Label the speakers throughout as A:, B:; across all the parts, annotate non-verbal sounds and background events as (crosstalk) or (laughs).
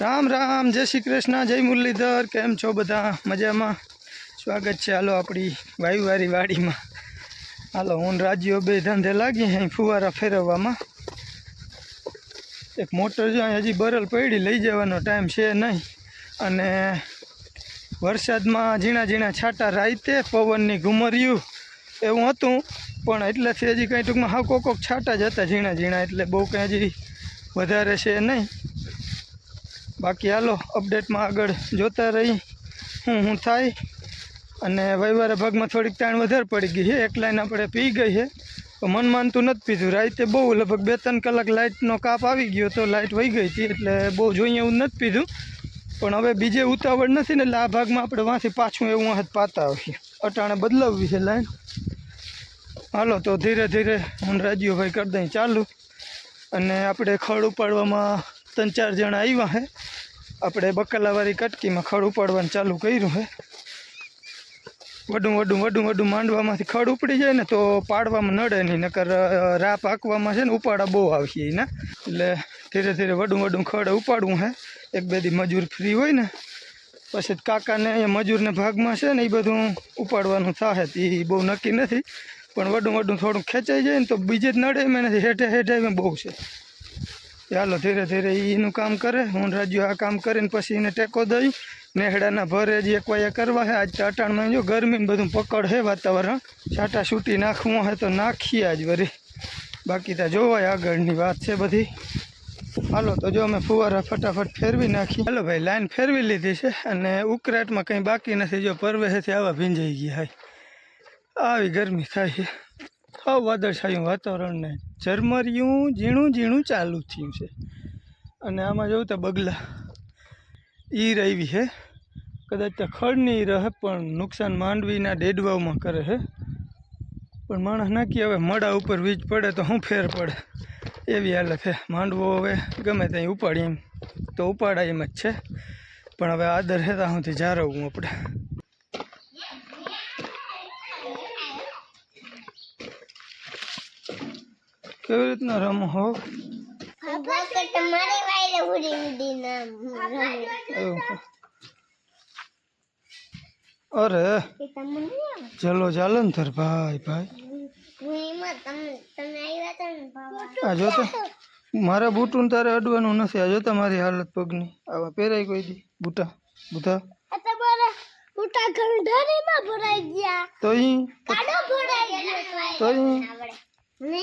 A: રામ રામ, જય શ્રી કૃષ્ણ, જય મુરલીધર, કેમ છો બધા? મજામાં? સ્વાગત છે હાલો આપણી વાયુવારી વાડીમાં. હાલો, હું રાજ્યો બે ધંધે લાગી અહીં ફુવારા ફેરવવામાં. એક મોટર જો હજી બરલ પડી, લઈ જવાનો ટાઈમ છે નહીં. અને વરસાદમાં ઝીણા ઝીણા છાંટા રાઈતે પવનની ઘુમર્યું એવું હતું, પણ એટલેથી હજી કંઈ ટૂંકમાં હા કોક છાંટા જ હતા ઝીણા ઝીણા, એટલે બહુ કંઈ હજી વધારે છે નહીં. બાકી હાલો અપડેટમાં આગળ જોતા રહી. હું હું થાય. અને વહીવારે ભાગમાં થોડીક તાણ વધારે પડી ગઈ છે. એક લાઈન આપણે પી ગઈ છે. તો મન માનતું નથી પીધું. રાતે બહુ લગભગ બે ત્રણ કલાક લાઇટનો કાપ આવી ગયો તો લાઇટ વહી ગઈ હતી. એટલે બહુ જોઈએ એવું નથી પીધું. પણ હવે બીજે ઉતાવળ નથી ને એટલે આ ભાગમાં આપણે વાંથી પાછું એવું હાથ પાતા આવીએ અટાણે બદલાવવી છે લાઈન. હાલો, તો ધીરે ધીરે હું રાજ્યુભાઈ કરી દઈ ચાલુ. અને આપણે ખડ ઉપાડવામાં ત્રણ ચાર જણા આવ્યા છે આપણે બકાલાવાળી કટકીમાં ખડ ઉપાડવાનું ચાલુ કર્યું છે વડું વડું વડું વડું માંડવામાંથી ખડ ઉપડી જાય ને તો પાડવામાં નડે નહીં, નકર રા પાકવામાં છે ને ઉપાડા બહુ આવશે એના એટલે ધીરે ધીરે વડું વડું ખડ ઉપાડવું છે એક બે દી મજૂર ફ્રી હોય ને, પછી કાકાને અહીંયા મજૂરને ભાગમાં છે ને એ બધું ઉપાડવાનું થશે એ બહુ નક્કી નથી. પણ વડું વડું થોડું ખેંચાઈ જાય ને તો બીજે જ નડે એમ નથી હેઠે હેઠે એમ બહુ છે. ચાલો ધીરે ધીરે એનું કામ કરે, હું રાજ્યો આ કામ કરીને પછી એને ટેકો દઈ નેહડાના ભરે જ વાયા કરવા છે આજ તો અટાણમાં જો ગરમીને બધું પકડ છે વાતાવરણ. છાંટા છૂટી નાખવું હોય તો નાખીએ આજ વરી. બાકી તો જોવાય આગળની વાત છે બધી. હાલો, તો જો અમે ફુવારા ફટાફટ ફેરવી નાખી હાલો ભાઈ, લાઈન ફેરવી લીધી છે અને ઉકરાટમાં કંઈ બાકી નથી. જો પરવેશેથી આવા ભીંજાઈ ગયા હાય આવી ગરમી થાય છે. હાવ વાદળછાયું વાતાવરણને. ઝરમરિયું ઝીણું ઝીણું ચાલુ થયું છે. અને આમાં જોઉં તો બગલા. ઈર આવી છે કદાચ તો ખડની રહે, પણ નુકસાન માંડવીના ડેડવાઓમાં કરે છે પણ માણસ નાખી હવે મડા ઉપર વીજ પડે તો શું ફેર પડે. એવી હાલત છે માંડવો હવે ગમે ત્યાં ઉપાડી એમ. તો ઉપાડાય એમ જ છે. પણ હવે આદર હેતા સુધી જાળવવું આપણે કેવી રીતના રમો હો?
B: ખબર કે તમારી વાયરે ઉડી ઉડી નામ
A: એવું છે. અરે
B: કે તમને નહીં આવે
A: ચલો ચાલો ને તાર ભાઈ ભાઈ.
B: હું એમાં તમને તમે આવ્યા હતા ને બાબા?
A: આ જોતો મારા બૂટું ને તારે અડવાનું નથી. આ જોતા મારી હાલત પગની. આવા પહેરાય કોઈ દી બૂટા બુધા.
B: આ તમારા મોટા ગંધારીમાં ભરાઈ ગયા.
A: તો ઈ
B: કાડો ભરાઈ ગયો
A: તો ઈ
B: મને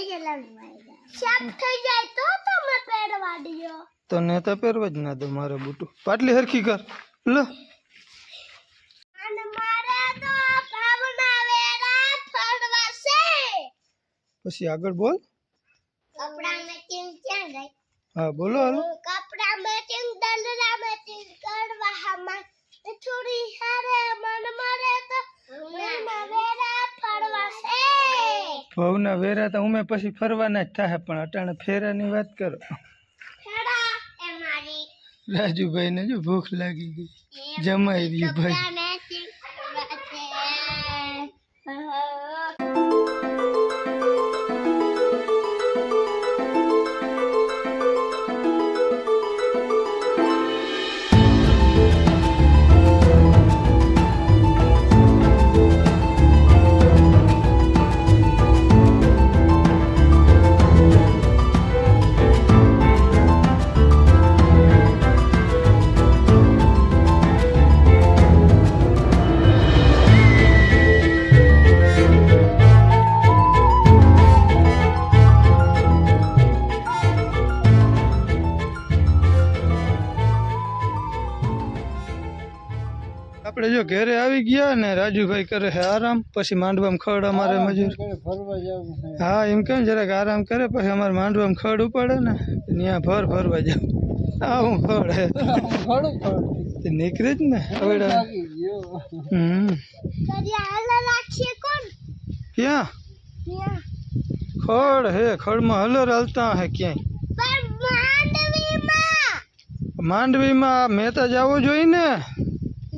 B: તો
A: તો પહેરવા જ ના દો મારે બૂટું. પાટલી હરખી કર. લો.
B: અને મારે તો ભાવના વેરા ફરવા છે.
A: પછી આગળ બોલ.
B: કપડા મેચિંગ ક્યાં ગઈ
A: હા બોલો હાલો.
B: કપડા મેચિંગ દલરા મેચિંગ કરવા હમા થોડી હારે મન મારે તો મનમાં વેરા ફરવા છે.
A: ભવના વેરા તો ઉમે પછી ફરવાના જ થાય પણ અટાણે ફેરાની વાત કરો. રાજુભાઈને જો ભૂખ લાગી ગઈ. જમાઈ ગયું ભાઈ. ઘરે આવી ગયા ને રાજુભાઈ કરે છે આરામ પછી માંડવામાં ખડ અમારે મજૂર. હા એમ કેમ જરાક આરામ કરે પછી અમારે માંડવામાં ખડ ઉપાડે ને ત્યાં ભર ભરવા જાવ આવું ખડ હે. નીકળી જ ને આવડા હમ. ક્યાં? ખડ હે ખડમાં હલર હલતા હે ક્યાંય.
B: માંડવીમાં.
A: માંડવીમાં મહેતા જવું જોઈએ ને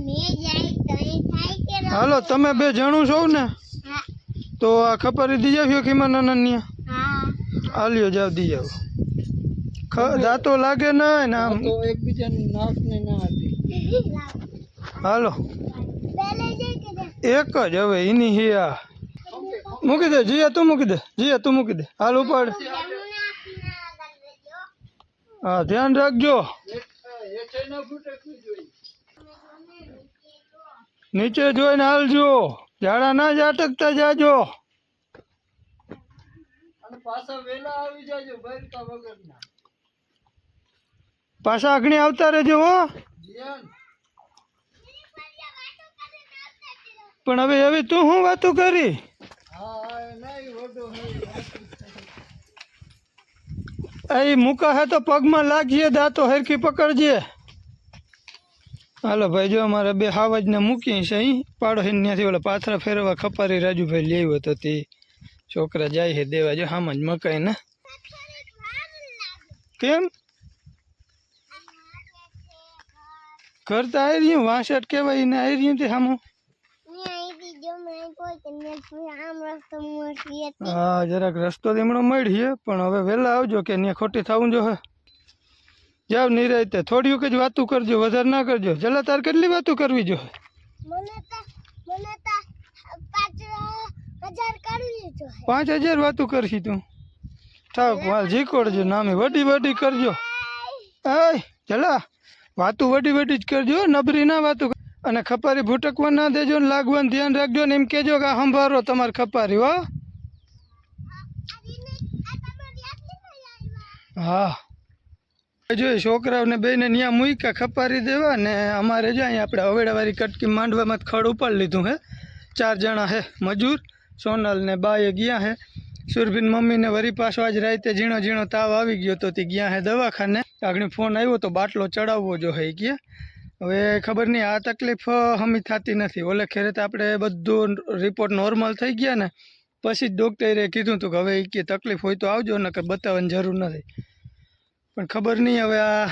B: મેં જાય તો અહીં થાય કે રમ-
A: હાલો તમે બે જણું છો ને? તો આ ખપરી દી જાવ ખીમા નાના હાલ્યો જાવ દી જાવ. ખ દાંતો લાગે ને આમ.
C: નાક ને ના હતી
A: હાલો. એક જ હવે એની હે આ. મૂકી દે જીયા તું મૂકી દે જીયા તું મૂકી દે. હાલ ઉપાડ. હા ધ્યાન રાખજો
C: એચે ના ફૂટકવી જોઈએ
A: નીચે જોઈને હાલજો. ઝાડા ના જ અટકતા જાજો.
C: પાછા
A: આગણી આવતા રહેજો હો. પણ હવે હવે તું શું વાતો કરી? એ મૂકા હે તો પગમાં લાગજે દાંતો હરખી પકડજે. હાલો ભાઈ, જો અમારે બે હાવજને મૂકી છે અહીં. પાડો હે ત્યાંથી ઓલા પાથરા ફેરવા ખપારી રાજુભાઈ લેવો તો તે છોકરા જાય છે દેવા. જો હામાં જ મકાઈ ને. કેમ? કરતા આવી રહ્યું વાસઠ કહેવાય ને આવી રહ્યું તે હામું? હા, જરાક રસ્તો લીમડો મળીએ પણ હવે વહેલા આવજો કે ત્યાં ખોટી થવું જો હે. જાવ નિરાયતે થોડીક જ વાતું કરજો વધારે ના કરજો. જલા તાર કેટલી વાતું કરવી જો?
B: પાંચ હજાર
A: વાતું કરશી તું? ઠાક હાલ જીકોડજો નામે વડી વડી કરજો. એય જલા વાતું વડી વડી જ કરજો નબરી ના વાતું અને ખપારી ભૂટકવા ના દેજો ને લાગવાનું ધ્યાન રાખજો ને એમ કહેજો કે આ સંભારો તમારે ખપારી હો. હા. જો છોકરાઓને બેને ત્યાં મૂક્યા ખપારી દેવા ને અમારે જો અહીંયા આપણે હવેડાવાળી કટકી માંડવામાં ખડ ઉપાડી લીધું હે. ચાર જણા હે, મજૂર, સોનલ ને બાએ ગયા હે. સુરભીન મમ્મીને વરી પાછો આજ રાતે ઝીણો ઝીણો તાવ આવી ગયો તો તે ગયા હે દવાખાને. આગળ ફોન આવ્યો તો બાટલો ચડાવવો જો હે ગયા હવે ખબર નહીં, આ તકલીફ હમી થતી નથી. ઓલે ખેરે તો આપણે બધું રિપોર્ટ નોર્મલ થઈ ગયા ને. પછી જ ડૉક્ટરે કીધું હતું કે હવે એ કે તકલીફ હોય તો આવજો, નકર બતાવવાની જરૂર નથી પણ ખબર નહીં, હવે આ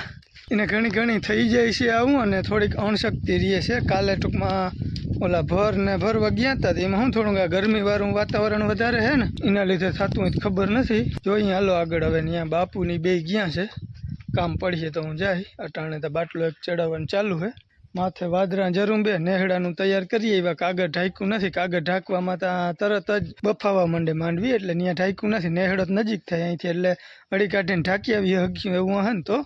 A: એને ઘણી ઘણી થઈ જાય છે આવું અને થોડીક અણશક્તિ રહે છે. કાલે ટૂંકમાં ઓલા ભર ને ભરવા ગયા હતા એમાં શું થોડુંક આ ગરમીવાળું વાતાવરણ વધારે છે ને, એના લીધે થતું હોય ખબર નથી. જોઈએ હાલો આગળ, હવે ત્યાં બાપુની બે ગયા છે, કામ પડીએ તો હું જાય. અટાણે તો બાટલો એક ચડાવવાનું ચાલુ છે. માથે વાદરા જરૂંબે નેહડાનું તૈયાર કરીએ એવા કાગળ ઢાંક્યું નથી. કાગળ ઢાંકવામાં તો આ તરત જ બફાવા માંડે માંડવી એટલે ત્યાં ઢાંક્યું નથી. નેહડો નજીક થાય અહીંથી એટલે અડી કાઢીને ઢાંકી આવી હગ્યું એવું હન તો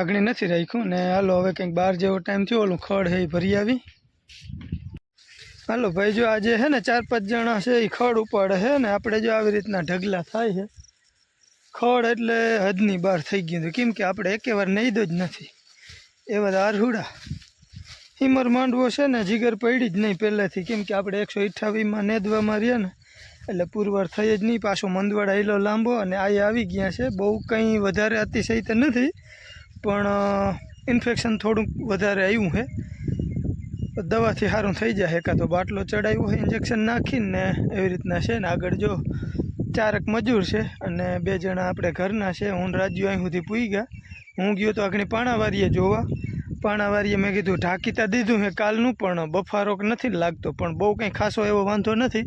A: આગળ નથી રાખ્યું. ને હાલો હવે કંઈક બાર જેવો ટાઈમ થયો. ઓલું ખડ હે ભરી આવી. હાલો ભાઈ, જો આજે હે ને ચાર પાંચ જણા છે એ ખડ ઉપાડે છે ને આપણે જો આવી રીતના ઢગલા થાય છે ખડ એટલે હદની બહાર થઈ ગયું હતું કેમ કે આપણે એકે વાર નહીં જ નથી. એવા બધા આરહુડા. હિમર માંડવો છે ને, જીગર પડી જ નહીં પહેલાંથી. કેમ કે આપણે એકસો અઠ્ઠાવીસમાં નેદવામાં રહ્યા ને, એટલે પુરવાર થઈ જ નહીં. પાછો મંદવાડા એલો લાંબો અને આ આવી ગયા છે. બહુ કંઈ વધારે અતિશય તો નથી, પણ ઇન્ફેક્શન થોડુંક વધારે આવ્યું છે. દવાથી સારું થઈ જાય. એકાદો બાટલો ચડાવ્યો હોય ઇન્જેક્શન નાખીને એવી રીતના છે ને. આગળ જો ચારક મજૂર છે અને બે જણા આપણે ઘરના છે. હું રાજ્યો અહીં સુધી પૂઈ ગયા. હું ગયો તો આગળ પાણાવારીએ જોવા. પાણાવારીએ મેં કીધું, ઢાંકી તો દીધું હે, કાલનું પણ બફારો નથી લાગતો, પણ બહુ કંઈ ખાસો એવો વાંધો નથી.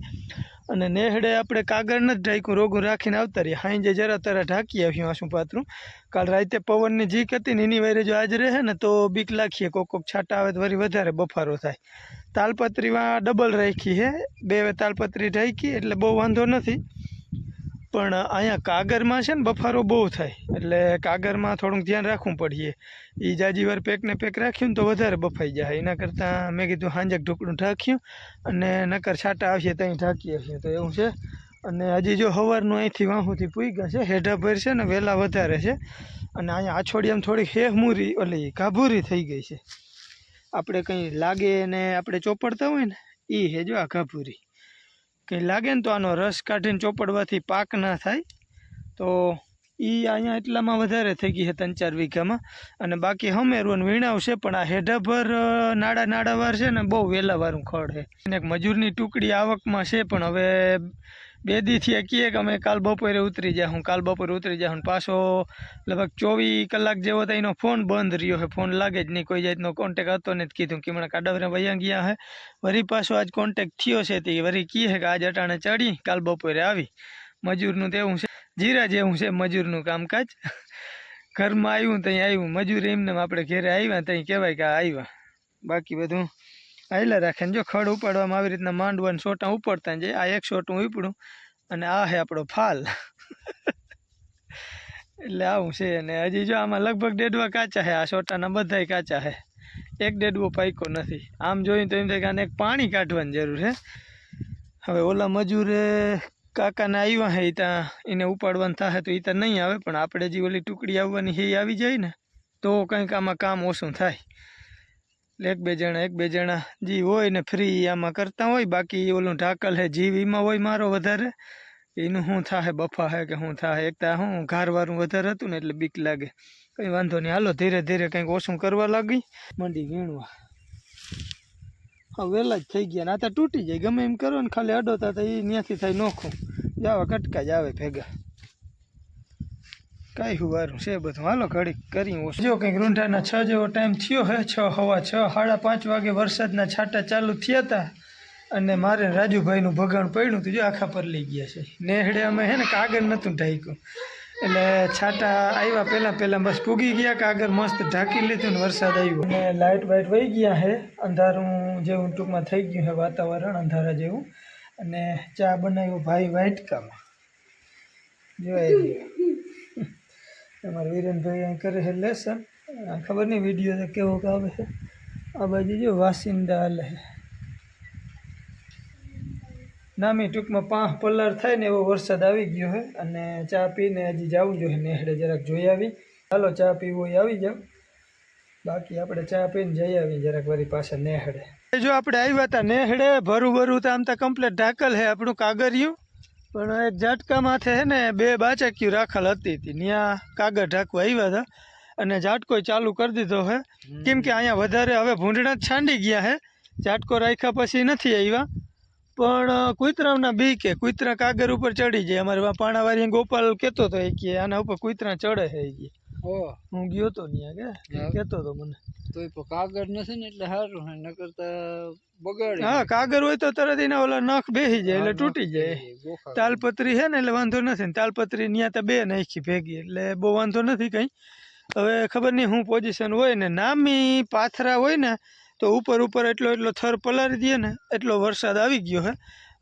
A: અને નેહડે આપણે કાગળ નથી ઢાંક્યું, રોગું રાખીને આવતા રહીએ હાંજે જરા તરા ઢાંકી આવ્યું આસું પાત્રું કાલ રાતે પવનની જીક હતી ને એની વારે જો આજ રહે ને તો બીક લાખીએ કોક કોક છાંટા આવે તો વળી વધારે બફારો થાય. તાલપત્રીમાં ડબલ રાખી હે, બે તાલપત્રી ઢાંકી, એટલે બહુ વાંધો નથી. પણ અહીંયા કાગરમાં છે ને બફારો બહુ થાય. એટલે કાગરમાં થોડુંક ધ્યાન રાખવું પડીએ. એ જાજીવાર પેકને પેક રાખ્યું ને તો વધારે બફાઈ જાય. એના કરતાં મેં કીધું હાંજક ઢોકળું ઢાંક્યું અને નકર છાંટા આવશે ત્યાં ઢાંકી આવશે તો એવું છે. અને હજી જો સવારનું અહીંથી વાંહુથી પૂઈ ગયા છે હેઠા ભર છે ને વહેલા વધારે છે. અને અહીંયા આછોડિયામાં થોડીક હેહ મૂરી ઓલી ગાભૂરી થઈ ગઈ છે. આપણે કંઈ લાગે ને આપણે ચોપડતા હોય ને એ હે જો આ ગાભૂરી કંઈ લાગે ને તો આનો રસ કાઢીને ચોપડવાથી પાક ના થાય. તો એ અહીંયા એટલામાં વધારે થઈ ગઈ છે ત્રણ ચાર વીઘામાં. અને બાકી હમેરું અને વીણાવ પણ આ હેઢાભર નાડા નાડાવાર છે ને, બહુ વહેલાવાળું ખડ છે. અને એક મજૂરની ટુકડી આવકમાં છે, પણ હવે બે દીથી કહીએ કે અમે કાલ બપોરે ઉતરી જાય હું કાલ બપોરે ઉતરી જાઉં પાછો લગભગ ચોવીસ કલાક જેવો તો એનો ફોન બંધ રહ્યો છે ફોન લાગે જ નહીં, કોઈ જાતનો કોન્ટેક હતો ને કીધું કે હમણાં કાડાવરે વયા ગયા હે. વરી પાછો આજ કોન્ટેક થયો છે તે, વરી કહે કે આજ અટાણે ચડી, કાલ બપોરે આવી. મજૂરનું તો એવું છે, જીરા જેવું છે મજૂરનું કામકાજ. ઘરમાં આવ્યું ત્યાં આવ્યું, મજૂર એમને આપણે ઘેરે આવ્યા ત્યાં કહેવાય કે આવ્યા. બાકી બધું હાઈલા રાખે જો ખડ ઉપાડવામાં આવી રીતના માંડવા ને સોટા ઉપાડતા જાય આ એક સોટું ઉપડું અને આ હે આપણો ફાલ. એટલે આવું છે અને હજી જો આમાં લગભગ ડેડવા કાચા છે આ સોટાના બધાય કાચા છે એક ડેડવો પાક્યો નથી. આમ જોયું તો એમ થાય કે આને પાણી કાઢવાની જરૂર છે હવે ઓલા મજૂરે કાકાને આવ્યા હે ત્યાં એને ઉપાડવાનું થાય તો એ ત્યાં નહીં આવે, પણ આપણે જે ઓલી ટુકડી આવવાની છે આવી જાય ને, તો કંઈક આમાં કામ ઓછું થાય. એટલે એક બે જણા, એક બે જણા જે હોય ને ફ્રી આમાં કરતા હોય, બાકી ઓલું ઢાકલ હે જીવ, એમાં હોય મારો વધારે. એનું શું થાય બફા હે કે શું થાય એક તા શું ઘારવાળું વધારે હતું ને એટલે બીક લાગે. કંઈ વાંધો નહીં, હાલો ધીરે ધીરે કંઈક ઓછું કરવા લાગી. મંડી વીણવા. હા વહેલા જ થઈ ગયા ને, આ તો તૂટી જાય, ગમે એમ કરો ને, ખાલી અડોતા તો એ ત્યાંથી થાય નોખું. જાવા કટકા જ આવે ભેગા. કાંઈ હુવારું છે બધું. હાલો, ઘડીક કરી જો કંઈક રૂંઢાના છ જેવો ટાઈમ થયો હે, છ હવા છ, સાડા પાંચ વાગે વરસાદના છાંટા ચાલુ થયા હતા અને મારે રાજુભાઈનું ભગાણ પડ્યું હતું. જો આખા પર લઈ ગયા છે. નેહડે અમે હે ને કાગળ નહોતું ઢાંક્યું. એટલે છાંટા આવ્યા પહેલાં પહેલાં બસ પૂગી ગયા, કાગળ મસ્ત ઢાંકી લીધું ને વરસાદ આવ્યો. અને લાઇટ વાઇટ વહી ગયા હે, અંધારું જેવું ટૂંકમાં થઈ ગયું છે વાતાવરણ, અંધારા જેવું. અને ચા બનાવ્યો ભાઈ વાઇટકામાં. જોઈ અમારા વિરેનભાઈ અહીં કરે છે લેસન. ખબર નહીં વીડિયો તો કેવો આવે છે. આ બાજુ જો વાસિંદા છે. નામી ટૂંકમાં પાંચ પલ્લર થાય ને એવો વરસાદ આવી ગયો છે અને ચા પીને હજી જવું જોઈએ નેહડે જરાક જોઈ આવી. હાલો ચા પીવો આવી જાવ બાકી આપણે ચા પીને જઈ આવી જરાક વારી પાછા નેહડે. જો આપણે આવ્યા હતા નેહડે, ભરું ભરું તો આમ તો કમ્પ્લેટ ઢાકલ છે આપણું કાગરિયું પણ એક ઝાટકા માથે હે ને બે બાચકીઓ રાખલ હતી હતી ત્યાં કાગળ ઢાંકવા આવ્યા હતા અને ઝાટકો ચાલુ કરી દીધો છે કેમ કે અહીંયા વધારે હવે ભૂંડણા જ છાંડી ગયા હે. ઝાટકો રાખ્યા પછી નથી આવ્યા. પણ કુતરાના બી કે કુતરા કાગર ઉપર ચડી જાય. અમારે પાણાવાળી ગોપાલ કહેતો હતો એ કે આના ઉપર કુતરા ચડે છે એ હું ગયો તો ત્યાં કે? કેતો તો મને.
C: તોય પણ કાગળ નથી ને એટલે સારું હે નકર તો બગાડી.
A: હા કાગર હોય તો તરત એના ઓલા નખ બેસી જાય એટલે તૂટી જાય. તાલપત્રી છે ને એટલે વાંધો નથી ને તાલપત્રી ત્યાં તો બે નાખી ભેગી એટલે બહુ વાંધો નથી કંઈ. હવે ખબર નહીં હું પોઝિશન હોય ને નામી પાથરા હોય ને તો ઉપર ઉપર એટલો એટલો થર પલારી દે ને એટલો વરસાદ આવી ગયો હે.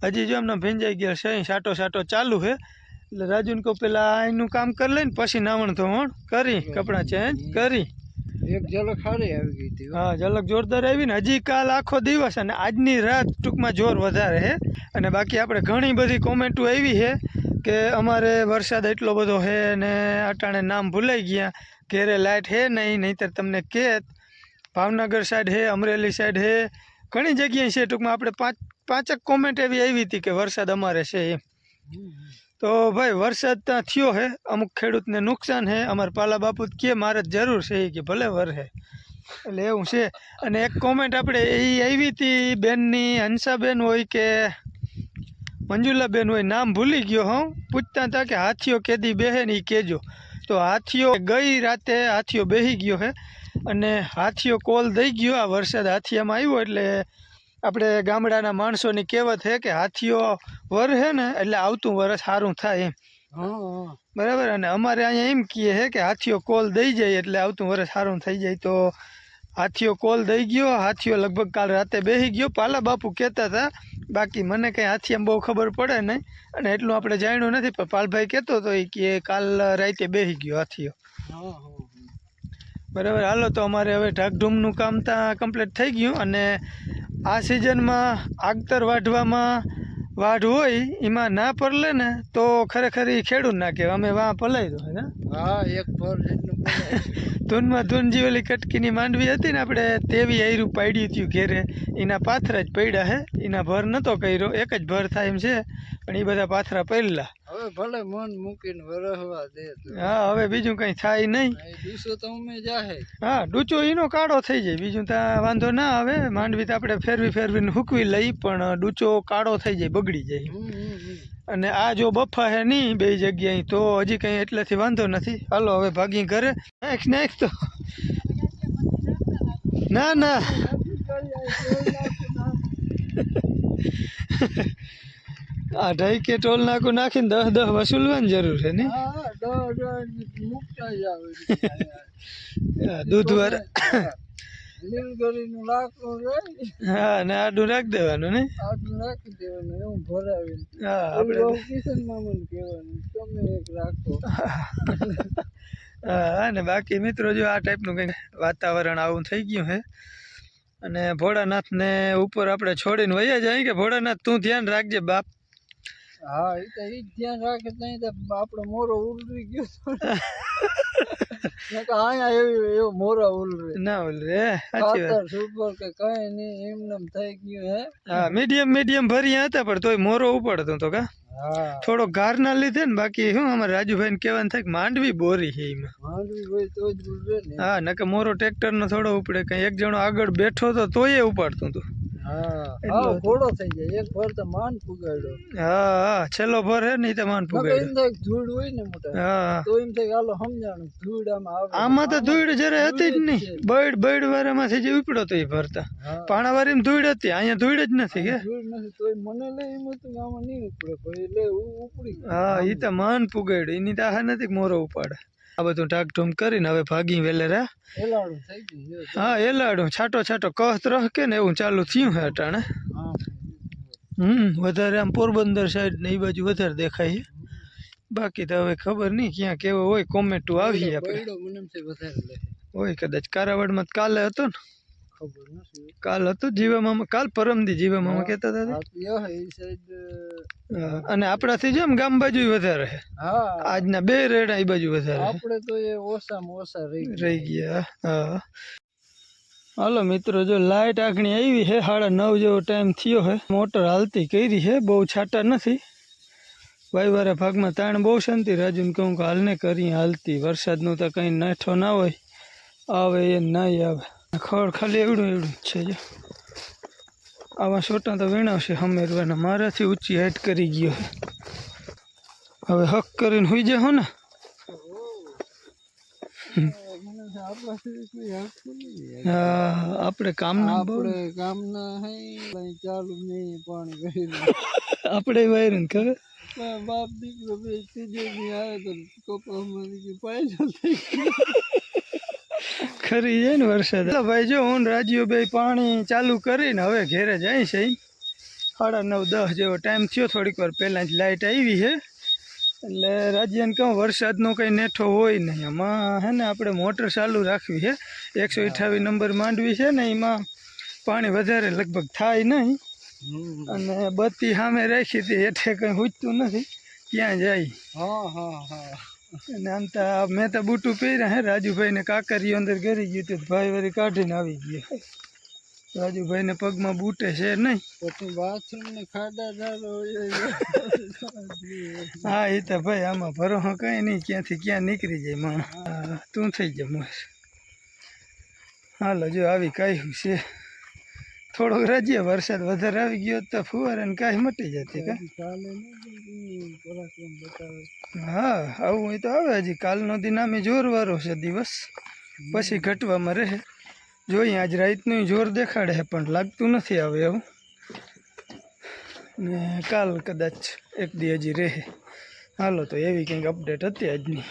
A: હજી જો એમને ભીંજાઈ ગયા છે સાટો સાટો ચાલુ છે એટલે રાજુને કહું પેલા એનું કામ કરી લઈને પછી નાવણ ધોવણ કરી કપડાં ચેન્જ કરી.
C: એક ઝલક સારી આવી ગઈ હતી હા.
A: ઝલક જોરદાર આવી ને હજી કાલ આખો દિવસ અને આજની રાત ટૂંકમાં જોર વધારે છે અને બાકી આપણે ઘણી બધી કોમેન્ટો આવી છે કે અમારે વરસાદ એટલો બધો છે ને અટાણે નામ ભૂલાઈ ગયા ઘેરે લાઇટ હે નહીં નહીંતર તમને કેત ભાવનગર સાઈડ હે અમરેલી સાઈડ હે ઘણી જગ્યાએ છે ટૂંકમાં આપણે પાંચ પાંચક કોમેન્ટ એવી આવી હતી કે વરસાદ અમારે છે એમ. તો ભાઈ, વરસાદ ત્યાં થયો હે, અમુક ખેડૂતને નુકસાન હે. અમારા પાલા બાપુ કે મારે જરૂર છે કે ભલે વરહે એટલે એવું છે. અને એક કોમેન્ટ આપણે એ આવી હતી બેનની, હંસાબેન હોય કે મંજુલાબેન હોય, નામ ભૂલી ગયો હું. પૂછતા હતા કે હાથીઓ કેદી બેહે ને એ કહેજો તો હાથીઓ ગઈ રાતે હાથીઓ બેહી ગયો હે. અને હાથીઓ કોલ દઈ ગયો, આ વરસાદ હાથીયામાં આવ્યો એટલે આપણે ગામડાના માણસોની કહેવત છે કે હાથીઓ વરહે ને એટલે આવતું વરસ સારું થાય એમ. બરાબર? અને અમારે અહીંયા એમ કહે છે કે હાથીઓ કોલ દઈ જાય એટલે આવતું વરસ સારું થઈ જાય. તો હાથીઓ કોલ દઈ ગયો હાથીઓ લગભગ કાલ રાતે બેસી ગયો. પાલા બાપુ કહેતા હતા બાકી મને કંઈ હાથી એમ બહુ ખબર પડે નહીં. અને એટલું આપણે જાણ્યું નથી પણ પાલભાઈ કહેતો હતો એ કે કાલ રાતે બેસી ગયો હાથીઓ. બરાબર? હાલો તો અમારે હવે ઢાકઢૂમનું કામ ત્યાં કમ્પ્લીટ થઈ ગયું. અને આ સિઝનમાં આગતર વાઢવામાં વાઢ હોય એમાં ના પરલે ને તો ખરેખર એ ખેડૂત ના કહેવાય. અમે વાં પલાઈ દો ને?
C: હા એક ભર
A: ધૂનમાં ધૂન જે ઓલી કટકીની માંડવી હતી ને આપણે તેવી આયરું પાડ્યું હતું ઘેરે. એના પાથરા જ પડ્યા હે. એના ભર નહોતો કર્યો. એક જ ભર થાય એમ છે. પણ એ બધા પાથરા પડેલા.
C: હવે ભલે મન મૂકીને વરહવા દે
A: હા હવે બીજું કંઈ થાય નહીં.
C: એ તો અમે જાહે.
A: હા ડૂચો એનો કાળો થઈ જાય. બીજું ત્યાં વાંધો ના આવે. માંડવી તો આપણે ફેરવી ફેરવીને હૂકવી લઈ પણ ડૂચો કાળો થઈ જાય બગડી જાય. અને આ જો બફા હે નહીં બે જગ્યાએ તો હજી કંઈ એટલેથી વાંધો નથી. હાલો હવે ભાગી ઘરે. નેક્સ્ટ નેક્સ્ટ તો ના ના. (laughs) (laughs) આ ઢાઈ કે ટોલ નાકું નાખીને દસ દસ વસૂલવાની જરૂર છે ને?
C: હા (laughs)
A: દૂધ
C: રહે
A: હા ને આડું રાખી દેવાનું ને?
C: આડું નાખી દેવાનું એવું ભરાવીને.
A: હા
C: આપણે
A: આપણે
C: કિશન મામાને કહેવાનું તમે એક રાખો. (laughs)
A: હા ને બાકી મિત્રો જો આ ટાઈપનું કંઈક વાતાવરણ આવું થઈ ગયું છે અને ભોળાનાથને ઉપર આપણે છોડીને વૈયા જાય કે ભોળાનાથ તું ધ્યાન રાખજે બાપ
C: હા એ તો ઈ ધ્યાન રાખે ત્યાં તો આપણો મોરો ઉલરી ગયો અહીંયા (laughs) એવી એવો મોરો ઉલરે.
A: ના ઉલરે સાચી વાત.
C: સુપર કે કઈ નહીં એમને થઈ ગયું હે?
A: હા મીડિયમ મીડિયમ ભર્યા હતા પણ તોય મોરો ઉપાડતો તો કા. થોડો ગારના લીધે ને બાકી શું અમારે રાજુભાઈને કેવાનું થાય કે માંડવી બોરી છે એમાં.
C: માંડવી હોય તો જ ઉલરે ને.
A: હા નકે મોરો ટ્રેક્ટરનો થોડો ઉપડે કઈ એક જણો આગળ બેઠો તો તોય ઉપાડતું હતું
C: હા. ઘોડો થઈ જાય. એક ભર તો માન ફુગાડ્યો.
A: હા હા. છેલ્લો ભર હે નહીં તો માન
C: એમ થાય ધૂળ હોય ને મોટા
A: હા
C: તો એમ થાય હાલો સમજાણું ધૂળ આમાં આવે
A: આમાં તો ધૂળ જરા હતી જ નહીં. બળ વાળામાંથી જે ઉપડો તો એ ભરતા
C: હા.
A: પાણાવાળીમાં ધૂળ હતી અહીંયા ધૂળ જ નથી કે?
C: ધૂળ નથી મને લે એમ હતું આમાં નહીં ઉપડે ભાઈ લે ઉપડી
A: હા એ તો માન પુગાડ્યું એની તો આહા નથી મોરો ઉપાડે. આ બધું ટાકટૂમ કરીને હવે ભાગી વેલેરા. હા એલાડું. છાટો છાટો કહત રહ કે ને એવું ચાલુ થયું હે અટાણે. હમ વધારે આમ પોરબંદર સાઈડ ને એ બાજુ વધારે દેખાય છે. બાકી તો હવે ખબર નહીં ક્યાં કેવો હોય કોમેન્ટો આવી આપણે હોય કદાચ કારાવાડમાં કાલે હતો ને.
C: ખબર નથી
A: કાલ હતો મામા કાલ પરમદી જીવામાં કહેતા હતા
C: આ તો યહ એ સાઈડ
A: અને આપણાથી જેમ ગામ બાજુ વધારે.
C: હા.
A: આજના બે રેડા એ બાજુ વધારે.
C: આપણે તો એ ઓછામાં ઓછા રહી ગયા.
A: હા. હાલો મિત્રો જો લાઇટ આખણી આવી છે સાડા નવ જેવો ટાઈમ થયો છે મોટર હાલતી કરી છે બહુ છાટા નથી. વાયવારા ભાગમાં તાણ બહુ શાંતિ. રાજુને કહું કે હાલને કરી હાલતી. વરસાદનું તો કંઈ નાઠો ના હોય. આવે એ નહીં આવે. ખડ ખાલી એવડું એવડું જ છે જો. આવા છોટા તો વીણાવશે હમેરવાના. મારાથી ઊંચી હાઈટ કરી ગયો છે. હવે હક કરીને હોઈ જાઓ ને.
C: મને થાય આપણાથી કોઈ હાલતું નહીં યાર.
A: હા આપણે કામના બહુ
C: આપણે ગામના હે કઈ ચાલુ નહીં પાણી કરીને
A: આપણે વાયરન ખબર
C: પણ બાપ દીકરો બે ત્રીજો દી આવે તો કપા મારી ગયું પાયલો થઈ ગયો.
A: ખરી જાય ને વરસાદ? ભાઈ જો હું રાજીઓ બે પાણી ચાલુ કરીને હવે ઘેરે જાય છે સાડા નવ દસ જેવો ટાઈમ થયો થોડીક વાર પહેલાં જ લાઇટ આવી છે. એટલે રાજ્યને કહું વરસાદનો કંઈ નેઠો હોય નહીં. એમાં હે ને આપણે મોટર ચાલુ રાખવી છે. એકસો અઠાવીસ નંબર માંડવી છે ને એમાં પાણી વધારે લગભગ થાય નહીં. અને બત્તી સામે રાખી હતી હેઠે કંઈ હુજતું નથી. ક્યાં જાય?
C: હા હા હા.
A: અને આમ તો મેં તો બૂટું પહેર્યા હે રાજુભાઈને કાકરીઓ અંદર ગરી ગયું હતું ભાઈ વળી કાઢીને આવી ગયો રાજુભાઈને પગમાં બૂટે છે નહીં.
C: પછી બાથરૂમ ને ખાડા
A: હા એ તો ભાઈ આમાં ભરો કાંઈ નહીં ક્યાંથી ક્યાં નીકળી જાય માણસ. તું થઈ જાય મોસ. હાલો જો આવી કાંઈ છે. થોડોક રાજ્ય વરસાદ વધારે આવી ગયો તો ફુવારાને કાંઈ મટી જતી કા? હા આવું હોય તો આવે હજી. કાલનો દિન આમે જોરવાળો છે દિવસ. પછી ઘટવામાં રહે. જોઈએ આજ રાતનું જોર દેખાડે છે પણ લાગતું નથી આવે એવું. ને કાલ કદાચ એક દી હજી રહે. હાલો તો એવી કંઈક અપડેટ હતી આજની.